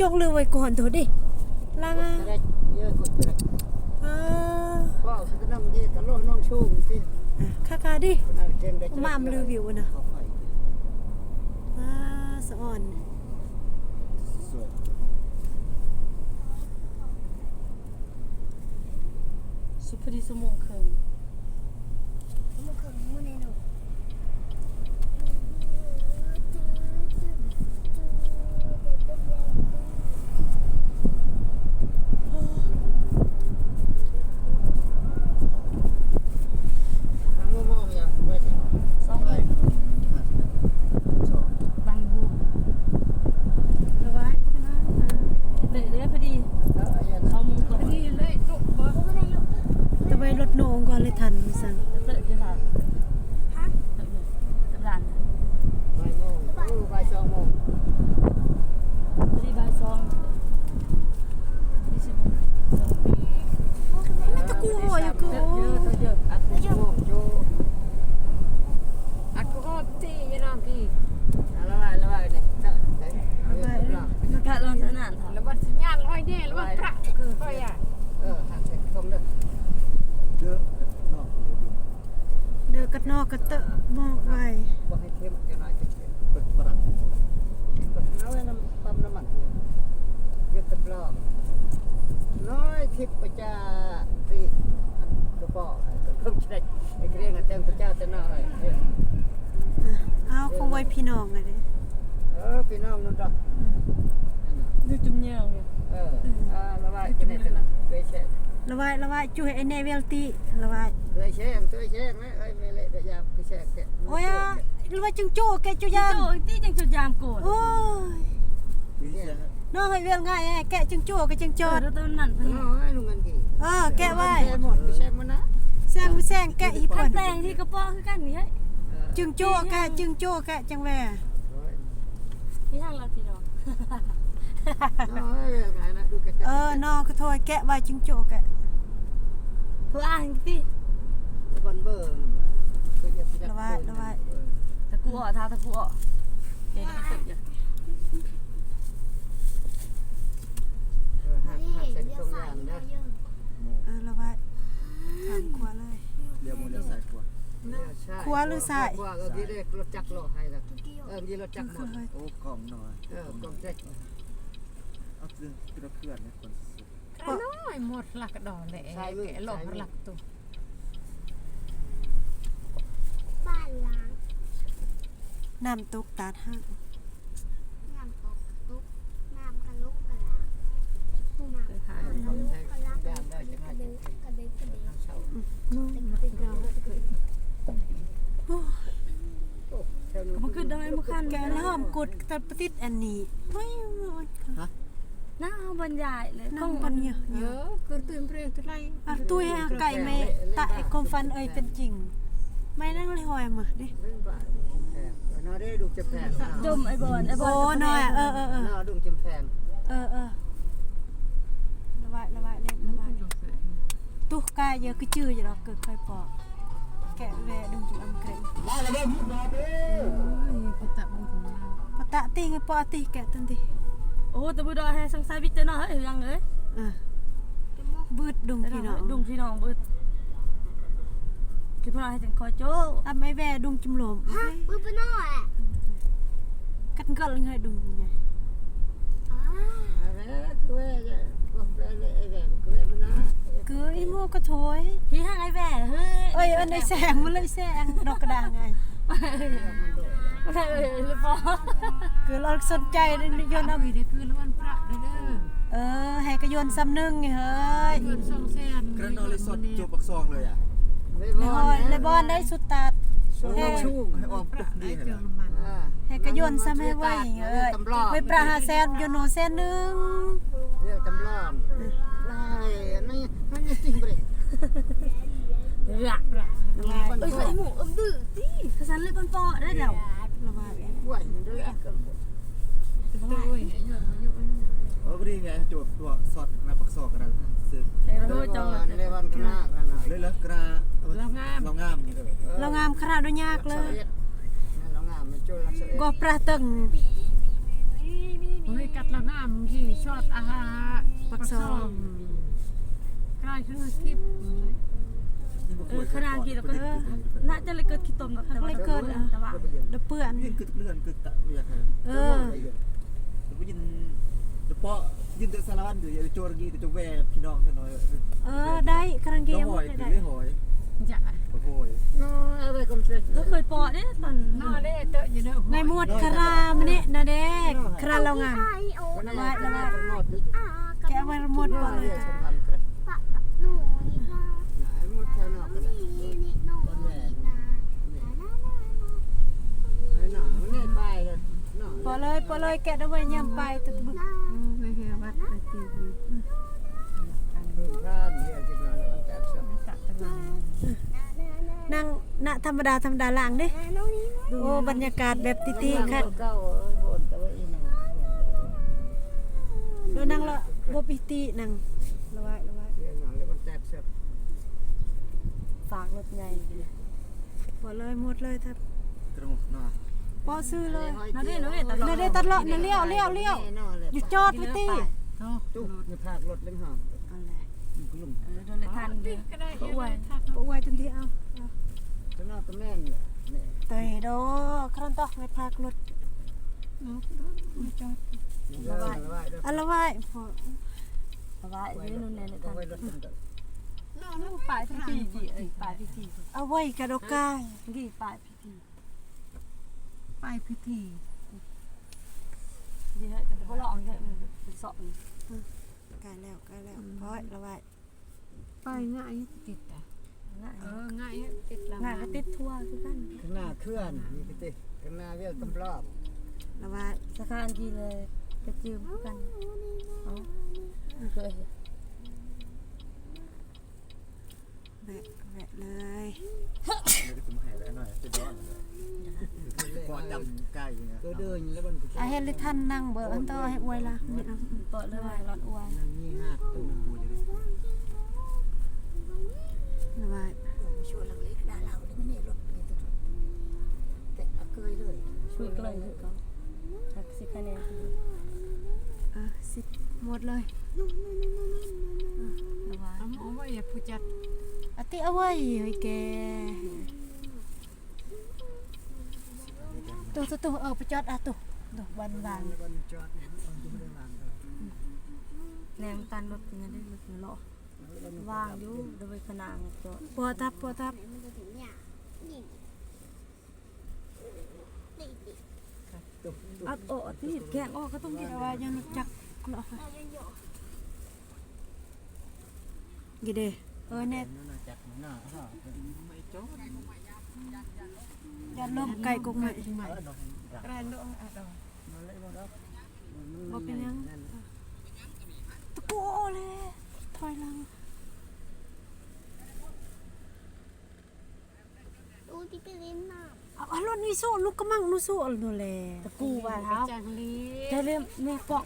จงลืมไว้ก่อนเถอะดิลางาจะได้เยอะกว่าจะได้อ่าก็สุดน้ำเยอะกันโลน้องชูงสิอะค่าคาดิคนนั้นเจงได้มามรีวิวนะเขาไปอ่าสะอ่อนสวยสุพดีสมงเคิง ทางโมโมยังไม่ได้ สอง ไป เลย สอง บางบู ระไว้พวกนั้นอ่า เลยเลยพอดี แล้วไอ้ยัน สองโมงตรง นี่เลยตุกบ่ ตะไว้รถโหนงก่อนเลยทันสั่ง เตะจะถามฮะเตะจะด่าน บ่ายโมงโอ้บ่ายสองโมง พอดีบ่ายสองนี่สิบโมง ไม่ตะกูหัวอยู่กู เยอะเยอะเยอะอัด ชั่วโมงโจ อัดก็อดตีอยู่น้องพี่ ละลายละลายเนี่ยเด้อเด้อเอาเยอะละ มันกัดลงสนานถาม แล้วบัดสัญญาณลอยแน่แล้วบัดพระคือค่อยอะ เออหักเสร็จตรงเด้อเด้อนอก เดือกัดนอกกัดเตะมอกไว้บ่ให้เข้มจะน้อยจะเข้มเปิดฝรั่งเปิดน้ำน้ำปั๊มน้ำมันเนี่ยเวียนตะปลอกน้อยทิพย์ประจาที่กระป๋อเครื่องเช็ดไอ้เกรียงเต็มพระเจ้าจะน้อยอะเอาคงไว้พี่น้องอะเด้เออพี่น้องนู่นดอกดูจุ่มเยี่ยงเลยเอออ่าละว่าจะเนี่ยจะนะเคยแช่ระไว้ระไว้ช่วยไอ้เนเวลตีระไว้เคยแช่เคยแช่ วยามเคยแช่แกะ โอ้ยอ่ะระไว้จึงโจ้แกจุยาน โจ้ที่จังจุดยามโกน โอ้ย เนี่ย น้องให้เวียนง่ายแอะแกะจึงโจ้ก็จึงจ จ อ อ ด ดแล้วตอนนั้นเพิ่น น้อยลุงเงินกี่ เออแกะไว้ แช่หมดแช่มันนะ แซงแซงแกะอี พั เพิ่ ก น แต่งที่กระป๋อคือกันนี่เฮ้ย จึงโจ้แกะจึงโจ้แกะจังแหว ที่ทางเราพี่น้อง น้อยไงนะดูแก เออนอก็โทษแกะไว้จึงโจ้แกะ เพื่ออ่านที่ วันเบอ ร์ตะกูอ่อทาตะกูอ่อเดี๋ยวเสร็จจ้ะเออหักหักเสร็จตรงยางนะเออระไว้ทางขวาเลยเรียวโมเดลสายขวาขวาหรือซ้ายขวาก็ที่ได้รถจักรรอให้ละเออที่รถจักรหมดโอ้กล่องหน่อยเออกล่องเจ็ดเอาซื้อเป็นรถเคลื่อนเนี่ยคนสุดก็น้อยหมดหลักดอกแหละแกหลอกหลักตัว บ้านล้างน้ำตกตาดห้างน้ำตกตุกน้ำกระลุกกระลาน้ำกระลุกกระลากกระดึกกระดึกกระดึกกระดึกกระดึกเช่าตึกตึกตึกมันคือได้มาคันแกแล้วหอมกดแตะประติดอันนี้ไม่มันน้าเอาบรรยายเลยน้ำมันเยอะเออคือตื่นเปรี้ยวท่าไรอะตุ้ยไก่ไม่ตะไอ้คมฟันเอ่ยเป็นจริง ไม่นั่งเลยหอยมาดิเล่นบ้านแพงนอได้ดูจะแพงจมไอ้บอลไอ้บอโอ้ลน้อยเออเออเออนอดูจะแพงเออเออระไว้ระไว้เล่นระไว้ตุ๊กกายเยอะก็จื้ออยู่หรอกเกิดค่อยปอกแกะแวะดุงจุอำเกรงเอ้ยกูตะบุญมาปะตะตีไงปอตีแกะตันทีโอ้ตะบูดอให้สังสายวิจารณ์เฮ้ยยังเลยอะบืดดุงพี่น้องดุงพี่น้องเบิด คือพี่น้องให้จังคอยโจ้อะไม่แวะดุงจุมหลมฮะมือปน้อยอะกันก็เลยให้ดุงไงอ๋ออะไรคือว่าจะบอกไปเลยไอ้แดงคือว่ามันนะคือไอ้โมก็โถยที่ห้างไอ้แว่เฮ้ยเอ้ยอันในแสงมันเลยแสงดอกกระดาษไงไม่ใช่เลยหรือเปล่าคือเราสนใจเลยโยนเอาอุ้ยเดี๋ยวคืนแล้ววันพระเด้อเด้อเออให้กระโยนซ้ำหนึงไงเฮ้ยเงินสองแสนกระนอเลยสดจบปักซองเลยอะไม่เล บยอฮอยเลยบอลได้สุดตัด ช่วงชุ่มให้ออมพปุระกได้ดีเจเหรออมันให้กระโยนซ้ำให้ไว้เอ้ยไว้ปลาหาแซนโยนโนแซนหนึงเรียกตำรองไล่นี่มันจริงไปเลยหลักระบายเอ้ยไอ้หมูอึมดื้อที่กระสันเลยปอนปอได้แล้วระบายไหวด้วยกันตัวเอ้ยเนี่ยเยอะเยอะเออพอดีไงจบตัวสดนะปักซองกระดา โดยจังหวัเลวันกระนาเลยละกระเรางามเรางามนี่เลยเรางามขนาดด้วยยากเลยเรางามมันโจลักษณะก็ประตึงเฮ้ยกัดเรางามที่ชอดอาหารปักซองกลายคือคลิปเออขนาดกี่เราก็น่าจะเลยเกิดขี้ตมแต่วค่ะเลยเกิดแต่ว่าเดือเปื่อนเกิดเลื่อนเกิดตะเวียค่ะเออ เฉพาะยินแต่สารวัตรอยู่อย่าไปโจรกี้แต่จงแวพี่น้องกันหน่อยเออได้ครั้งเกี้ยวมหอได้ได้หอยจ้ะโอ้หองเอาไปกำเราเคยปอดเนี่ยตอนน้องไดเตอะอยู่เด้อในหมวดคารามเนี่ยนะเด็กคาราเงานละละละแกวันหมดปดเลยปอเลยปอเลยแกะด้วยยำไปตะบึก นั่งณธรรมดาธรรมดาล่างเด้โอ้บรรยากาศแบบติๆค่ะดูนั่งละบ่ปิตินั่งละว้ละว้ Giờ nó lấy con tẹp xong ฝากรถใหญ่พอเลยหมดเลยครับกระหม่อมหน้าพอซื้อเลยนั่นนี่นั่นนี่ตลอดน่ะได้ตัดเลาะน่ะเลี้ยวเลี้ยวเลี้ยวอยู่จอดปิติ โอ้ Chúc người phạt luật lên hòm เอาแหละ Cái lùng เออโดนเลยทันเลยก็ได้ก็อ้วนบ่ไว้จนที่เอา Cho nó cái men Nè เตยโดครันตอกให้พากรถ Giờ nó lại đó อะละไว้พอเพราะว่ายืนนู่นเนี่ยทัน Quay luật lên đó นู่นปลายพิธีจีเอ้ยปลายพิธีเอาไว้กระดกกายกี่ปลายพิธีไปพิธีดีเลยแต่พวกเราเอาเนี่ยมัน สอบกายแล้วกายแล้วพอละไว้ไปง่ายติดอะง่ายเออง่ายติดละง่ายก็ติดทั่วคือกัน Cái nào khươn Như cái gì Cái nào với cầm lọp ละไว้สถานที่เลยจะจืมกันเอาเคยแบะแบะเลย เดี๋ยวจะมาให้แล้วหน่อยจะย้อนก่อนจำใก ล้เนี่ย Cứ đưa như cái bên của อาเฮลิท่านนั่งเบอร์อันโตให้อวยละนี่เอาเปิดเลยรถอ้วน Nằm như hạt ปูปูจะได้ละว้ Chua lăng lý cái đá lao đấy Cái này luật Cái này Tệ nó cười rồi ช่วยเลยคือเขาทักสิคะแนนเออสิหมดเลยระวังเอาเอาไว้อย่าผู้จัดอติเอาไว้เฮ้ยแก ตัวตัวตัวเออไปจอดอะตัวตัววันวาง Cái bên chót này Nó không đưa làm đâu แนมตันรถเป็นยังได้รถเลาะวางอยู่โดยขนางจอดปวทับปวทับ Mình có thể nhả Nhìn Đi đi อัดโอ้ที่แกงออกก็ต้องกินเอาไว้ยังรู้จักเนาะ Ở đây nhổ กี่เดเออเนี่ย Nó là chặt Nó hả ไม่โจ๊ก ยันลมไก่กงใหม่ Ở đâu กระไรลูกอะดอก Nó lấy vào đó Bóp cái nhang. ตะโกเลยถอยหลัง Ui đi cái lên nào เอาเอารถนี่สู้ลูกก็มั่งนู่สู้เอานู่นแหละตะปูว่าเท้าจังลีจะเรียมแม่ป้อง